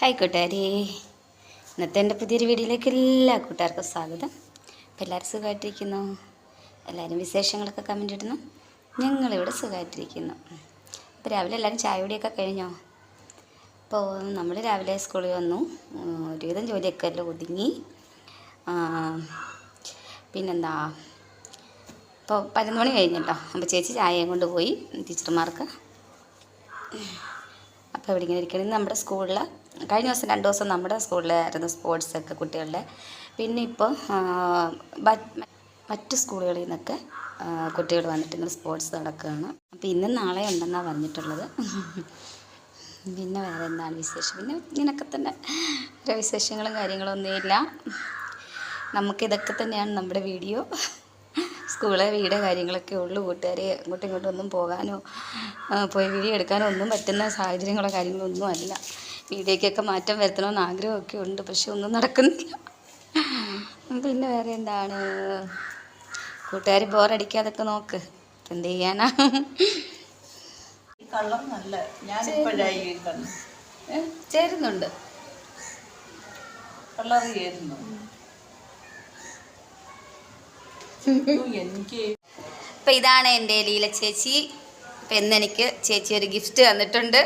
Hi കൂട്ടുകാരി. ഇന്നത്തെ എന്റെ പുതിയൊരു വീഡിയോയിലേക്ക് എല്ലാ കൂട്ടുകാർക്കും സ്വാഗതം. അപ്പോൾ എല്ലാവരും സുഖമായിട്ടിരിക്കുന്നു? എല്ലാവരും വിശേഷങ്ങളൊക്കെ കമന്റ് ഇടുന്നു. ഞങ്ങളിവിടെ സുഖമായിട്ടിരിക്കുന്നു. അപ്പോൾ രാവിലെ എല്ലാവരും ചായ കുടിയൊക്കെ കഴിഞ്ഞോ? അപ്പോൾ നമ്മൾ രാവിലെ സ്കൂളിൽ വന്നു. ഒരുവിധം ജോലിയൊക്കെ എല്ലാം ഒതുങ്ങി. പിന്നെന്താ? ഇപ്പോൾ പതിനൊന്ന് മണി കഴിഞ്ഞിട്ടോ. അപ്പോൾ ചേച്ചി ചായയും കൊണ്ട് പോയി ടീച്ചർമാർക്ക്. അപ്പോൾ ഇവിടെ ഇങ്ങനെ ഇരിക്കണം നമ്മുടെ സ്കൂളിൽ കഴിഞ്ഞ ദിവസം രണ്ട് ദിവസം നമ്മുടെ സ്കൂളിലായിരുന്നു സ്പോർട്സൊക്കെ കുട്ടികളുടെ. പിന്നെ ഇപ്പോൾ മറ്റ് സ്കൂളുകളിൽ നിന്നൊക്കെ കുട്ടികൾ വന്നിട്ട് ഇങ്ങനെ സ്പോർട്സ് നടക്കുകയാണ്. അപ്പോൾ ഇന്നും നാളെ ഉണ്ടെന്നാണ് പറഞ്ഞിട്ടുള്ളത്. പിന്നെ വേറെ എന്താണ് വിശേഷം? പിന്നെ ഇങ്ങനൊക്കെ തന്നെ. ഓരോ വിശേഷങ്ങളും കാര്യങ്ങളൊന്നുമില്ല നമുക്കിതൊക്കെ തന്നെയാണ് നമ്മുടെ വീഡിയോ. സ്കൂൾ വീട് കാര്യങ്ങളൊക്കെ ഉള്ളു. കൂട്ടുകാർ അങ്ങോട്ടും ഇങ്ങോട്ടും ഒന്നും പോകാനോ പോയി വീഡിയോ എടുക്കാനോ ഒന്നും പറ്റുന്ന സാഹചര്യങ്ങളോ കാര്യങ്ങളോ ഒന്നും അല്ല. വീഡിയോയ്ക്കൊക്കെ മാറ്റം വരുത്തണമെന്ന് ആഗ്രഹമൊക്കെ ഉണ്ട് പക്ഷെ ഒന്നും നടക്കുന്നില്ല. പിന്നെ വേറെ എന്താണ്? കൂട്ടുകാർ ബോറടിക്കാതൊക്കെ നോക്ക്. എന്ത് ചെയ്യാനാ? ചേരുന്നുണ്ട്. അപ്പം ഇതാണ് എന്റെ ലീല ചേച്ചി. അപ്പം എന്നെനിക്ക് ചേച്ചി ഒരു ഗിഫ്റ്റ് തന്നിട്ടുണ്ട്.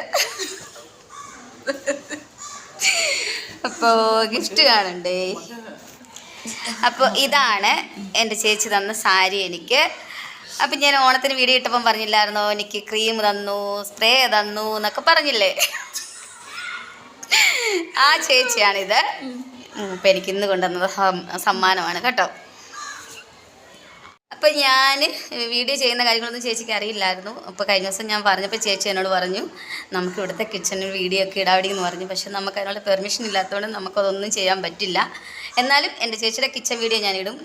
അപ്പോൾ ഗിഫ്റ്റ് കാണണ്ടേ? അപ്പോൾ ഇതാണ് എന്റെ ചേച്ചി തന്ന സാരി എനിക്ക്. അപ്പം ഞാൻ ഓണത്തിന് വീഡിയോ ഇട്ടപ്പം പറഞ്ഞില്ലായിരുന്നോ എനിക്ക് ക്രീം തന്നു സ്പ്രേ തന്നു എന്നൊക്കെ പറഞ്ഞില്ലേ? ആ ചേച്ചിയാണിത്. ഇപ്പം എനിക്ക് ഇന്ന് കൊണ്ടുവന്നത് സമ്മാനമാണ് കേട്ടോ. അപ്പം ഞാൻ വീഡിയോ ചെയ്യുന്ന കാര്യങ്ങളൊന്നും ചേച്ചിക്ക് അറിയില്ലായിരുന്നു. അപ്പോൾ കഴിഞ്ഞ ദിവസം ഞാൻ പറഞ്ഞപ്പോൾ ചേച്ചി എന്നോട് പറഞ്ഞു നമുക്ക് ഇവിടുത്തെ കിച്ചണിൽ വീഡിയോ ഒക്കെ ഇടാവടി എന്ന് പറഞ്ഞു. പക്ഷേ നമുക്ക് അതിനുള്ള പെർമിഷൻ ഇല്ലാത്തതുകൊണ്ട് നമുക്കതൊന്നും ചെയ്യാൻ പറ്റില്ല. എന്നാലും എന്റെ ചേച്ചിയുടെ കിച്ചൺ വീഡിയോ ഞാനിടും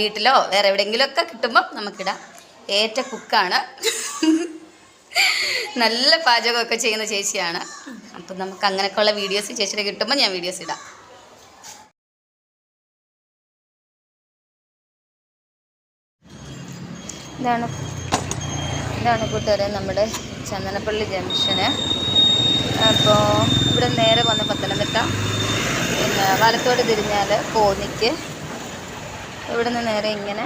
വീട്ടിലോ വേറെ എവിടെയെങ്കിലുമൊക്കെ കിട്ടുമ്പോൾ നമുക്കിടാം ഏറ്റ കുക്കാണ് നല്ല പാചകമൊക്കെ ചെയ്യുന്ന ചേച്ചിയാണ്. അപ്പം നമുക്ക് അങ്ങനെയൊക്കെയുള്ള വീഡിയോസ് ചേച്ചിയുടെ കിട്ടുമ്പോൾ ഞാൻ വീഡിയോസ് ഇടാം. ഇതാണ്. ഇതാണ് കൂട്ടുകാരെ നമ്മുടെ ചന്ദനപ്പള്ളി ജംഗ്ഷന്. അപ്പോൾ ഇവിടെ നേരെ വന്ന് പത്തനംതിട്ട പിന്നെ വലത്തോട് തിരിഞ്ഞാൽ കോന്നിക്ക്. ഇവിടെ നിന്ന് നേരെ ഇങ്ങനെ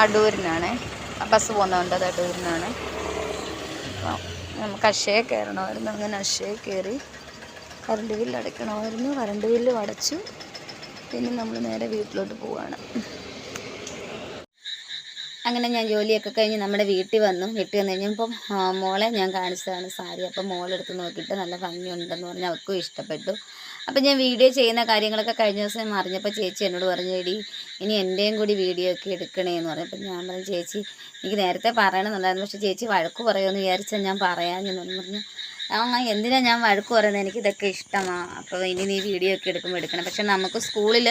അടൂരിനാണ്. ബസ് പോകുന്നതുകൊണ്ട് അത് അടൂരിനാണ്. നമുക്ക് അക്ഷയ കയറണമായിരുന്നു. അങ്ങനെ അക്ഷയ കയറി കറണ്ട് ബില്ല് അടയ്ക്കണമായിരുന്നു കറണ്ട് ബില്ലും അടച്ചു. പിന്നെ നമ്മൾ നേരെ വീട്ടിലോട്ട് പോവുകയാണ് അങ്ങനെ ഞാൻ ജോലിയൊക്കെ കഴിഞ്ഞ് നമ്മുടെ വീട്ടിൽ വന്നു. വീട്ടിൽ വന്നു കഴിഞ്ഞപ്പം മോളെ ഞാൻ കാണിച്ചതാണ് സാരി. അപ്പം മോളെടുത്ത് നോക്കിയിട്ട് നല്ല ഭംഗിയുണ്ടെന്ന് പറഞ്ഞ് അവൾക്കും ഇഷ്ടപ്പെട്ടു. അപ്പം ഞാൻ വീഡിയോ ചെയ്യുന്ന കാര്യങ്ങളൊക്കെ കഴിഞ്ഞ ദിവസം അറിഞ്ഞപ്പോൾ ചേച്ചി എന്നോട് പറഞ്ഞു എടി ഇനി എന്റെയും കൂടി വീഡിയോ ഒക്കെ എടുക്കണേ എന്ന് പറഞ്ഞു. അപ്പം ഞാൻ പറഞ്ഞു ചേച്ചി എനിക്ക് നേരത്തെ പറയണമെന്നുണ്ടായിരുന്നു. പക്ഷേ ചേച്ചി വഴക്ക് പറയുമെന്ന് വിചാരിച്ചാൽ ഞാൻ പറയാമെന്ന് പറഞ്ഞു. ആ എന്തിനാണ് ഞാൻ വഴക്ക് പറയുന്നത് എനിക്കിതൊക്കെ ഇഷ്ടമാണ് അപ്പോൾ ഇനി നീ വീഡിയോ ഒക്കെ എടുക്കുമ്പോൾ എടുക്കണം. പക്ഷെ നമുക്ക് സ്കൂളിൽ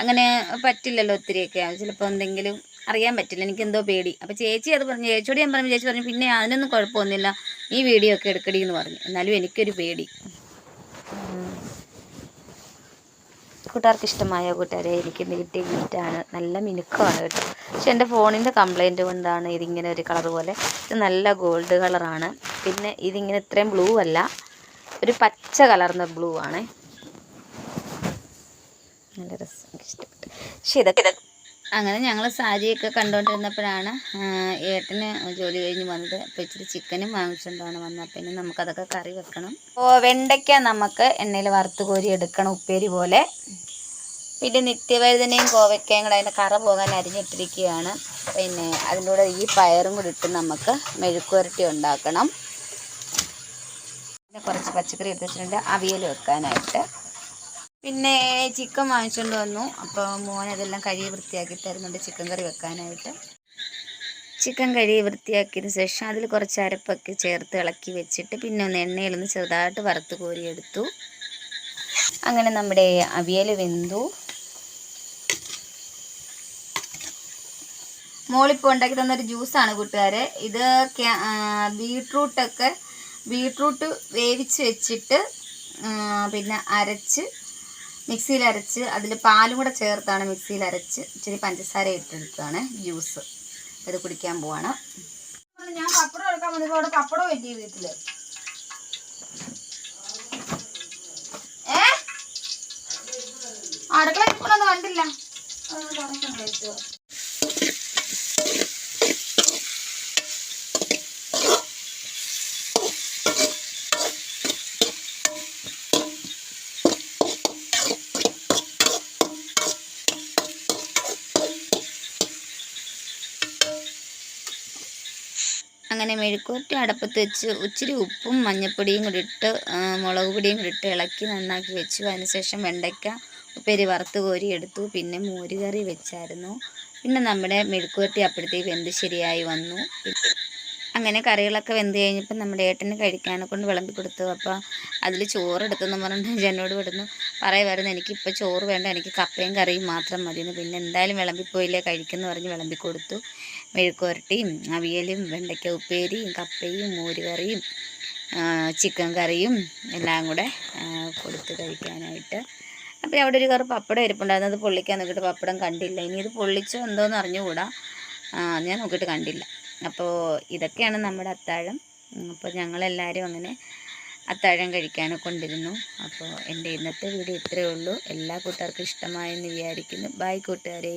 അങ്ങനെ പറ്റില്ലല്ലോ ഒത്തിരിയൊക്കെ. ചിലപ്പോൾ എന്തെങ്കിലും അറിയാൻ പറ്റില്ല. എനിക്ക് എന്തോ പേടി. അപ്പോൾ ചേച്ചി അത് പറഞ്ഞു ചേച്ചിയോട് ഞാൻ പറഞ്ഞു ചേച്ചി പറഞ്ഞു പിന്നെ അതിനൊന്നും കുഴപ്പമൊന്നുമില്ല. ഈ വീഡിയോ ഒക്കെ എടുക്കടി എന്ന് പറഞ്ഞു. എന്നാലും എനിക്കൊരു പേടി. കൂട്ടുകാർക്ക് ഇഷ്ടമായ കൂട്ടുകാരെ? എനിക്ക് നീട്ടി ഗിഫ്റ്റാണ് നല്ല മിനുക്കമാണ് കേട്ടോ. പക്ഷെ എന്റെ ഫോണിന്റെ കംപ്ലൈന്റ് കൊണ്ടാണ് ഇതിങ്ങനെ ഒരു കളർ പോലെ. ഇത് നല്ല ഗോൾഡ് കളറാണ്. പിന്നെ ഇതിങ്ങനെ ഇത്രയും ബ്ലൂ അല്ല. ഒരു പച്ച കലർന്ന ബ്ലൂ ആണ്. നല്ല രസം. ഇഷ്ടപ്പെട്ടു പക്ഷെ ഇതൊക്കെ അങ്ങനെ ഞങ്ങൾ സാരിയൊക്കെ കണ്ടുകൊണ്ടിരുന്നപ്പോഴാണ് ഏട്ടന് ജോലി കഴിഞ്ഞ് വന്നത്. അപ്പോൾ ഇച്ചിരി ചിക്കനും വാങ്ങിച്ചുകൊണ്ടാണ് വന്നത്. അപ്പം ഇനി നമുക്കതൊക്കെ കറി വെക്കണം. അപ്പോൾ വെണ്ടയ്ക്ക നമുക്ക് എണ്ണയിൽ വറുത്ത് കോരി എടുക്കണം ഉപ്പേരി പോലെ. പിന്നെ നിത്യവഴുതനയും കോവയ്ക്കയും കൂടെ അതിന്റെ കറ പോകാൻ അരിഞ്ഞിട്ടിരിക്കുകയാണ്. പിന്നെ അതിന്റെ കൂടെ ഈ പയറും കൂടി ഇട്ട് നമുക്ക് മെഴുക്കുവരട്ടി ഉണ്ടാക്കണം. പിന്നെ കുറച്ച് പച്ചക്കറി എടുത്തിട്ടുണ്ട് അവിയൽ വെക്കാനായിട്ട്. പിന്നെ ചിക്കൻ വാങ്ങിച്ചുകൊണ്ട് വന്നു. അപ്പോൾ മോൻ അതെല്ലാം കഴുകി വൃത്തിയാക്കി തരുന്നുണ്ട് ചിക്കൻ കറി വെക്കാനായിട്ട്. ചിക്കൻ കഴുകി വൃത്തിയാക്കിയതിന് ശേഷം അതിൽ കുറച്ച് അരപ്പൊക്കെ ചേർത്ത് ഇളക്കി വെച്ചിട്ട് പിന്നെ ഒന്ന് എണ്ണയിലൊന്ന് ചെറുതായിട്ട് വറുത്ത് കോരിയെടുത്തു. അങ്ങനെ നമ്മുടെ അവിയൽ വെന്തു. മോളിപ്പോൾ ഉണ്ടാക്കി തന്നൊരു ജ്യൂസാണ് കൂട്ടുകാരെ. ഇത് ബീട്രൂട്ടൊക്കെ ബീട്രൂട്ട് വേവിച്ച് വെച്ചിട്ട് പിന്നെ അരച്ച് മിക്സിയിൽ അരച്ച് അതിൽ പാലും കൂടെ ചേർത്താണ് മിക്സിയിൽ അരച്ച് ഇച്ചിരി പഞ്ചസാര ഇട്ടെടുത്താണ് ജ്യൂസ്. ഇത് കുടിക്കാൻ പോവാണ്. ഞാൻ പപ്പടം എടുക്കാൻ വന്നത് അവിടെ പപ്പടം വെറ്റി വീട്ടിൽ ഏ? അടുക്കള ഇപ്പോഴൊന്നും കണ്ടില്ല. അങ്ങനെ മെഴുക്കൂറ്റ അടപ്പത്ത് വെച്ച് ഇച്ചിരി ഉപ്പും മഞ്ഞപ്പൊടിയും കൂടി ഇട്ട് മുളക് പൊടിയും കൂടി ഇട്ട് ഇളക്കി നന്നാക്കി വെച്ചു. അതിനുശേഷം വെണ്ടയ്ക്ക ഉപ്പേരി വറുത്ത് കോരി എടുത്തു. പിന്നെ മോരുകറി വെച്ചായിരുന്നു. പിന്നെ നമ്മുടെ മെഴുക്കുവരട്ടി അപ്പോഴത്തേക്ക് വെന്ത് ശരിയായി വന്നു. അങ്ങനെ കറികളൊക്കെ വെന്ത് കഴിഞ്ഞപ്പോൾ നമ്മുടെ ഏട്ടന് കഴിക്കാനെ കൊണ്ട് വിളമ്പി കൊടുത്തു. അപ്പോൾ അതിൽ ചോറ് എടുത്തെന്ന് പറഞ്ഞിട്ട് എന്നോട് വിടുന്നു. പറയുമായിരുന്നു എനിക്കിപ്പോൾ ചോറ് വേണ്ട. എനിക്ക് കപ്പയും കറിയും മാത്രം മതിയെന്ന്. പിന്നെ എന്തായാലും വിളമ്പിപ്പോയില്ലേ. കഴിക്കുമെന്ന് പറഞ്ഞ് വിളമ്പി കൊടുത്തു. മെഴുക്കുവരട്ടിയും അവിയലും വെണ്ടയ്ക്ക ഉപ്പേരിയും കപ്പയും മോരുകറിയും ചിക്കൻ കറിയും എല്ലാം കൂടെ കൊടുത്ത് കഴിക്കാനായിട്ട്. അപ്പോൾ അവിടെ ഒരു കറി പപ്പടം ഇരിപ്പുണ്ടായിരുന്നു. അത് പൊള്ളിക്കാൻ നോക്കിയിട്ട് പപ്പടം കണ്ടില്ല. ഇനി ഇത് പൊള്ളിച്ചോ എന്തോന്ന് അറിഞ്ഞുകൂടാ. ഞാൻ നോക്കിയിട്ട് കണ്ടില്ല. അപ്പോൾ ഇതൊക്കെയാണ് നമ്മുടെ അത്താഴം. അപ്പോൾ ഞങ്ങളെല്ലാവരും അങ്ങനെ അത്താഴം കഴിക്കാനൊക്കെ കൊണ്ടിരുന്നു. അപ്പോൾ എന്റെ ഇന്നത്തെ വീഡിയോ ഇത്രയേ ഉള്ളൂ. എല്ലാ കൂട്ടുകാർക്കും ഇഷ്ടമായെന്ന് വിചാരിക്കുന്നു. ബൈ കൂട്ടുകാരേ.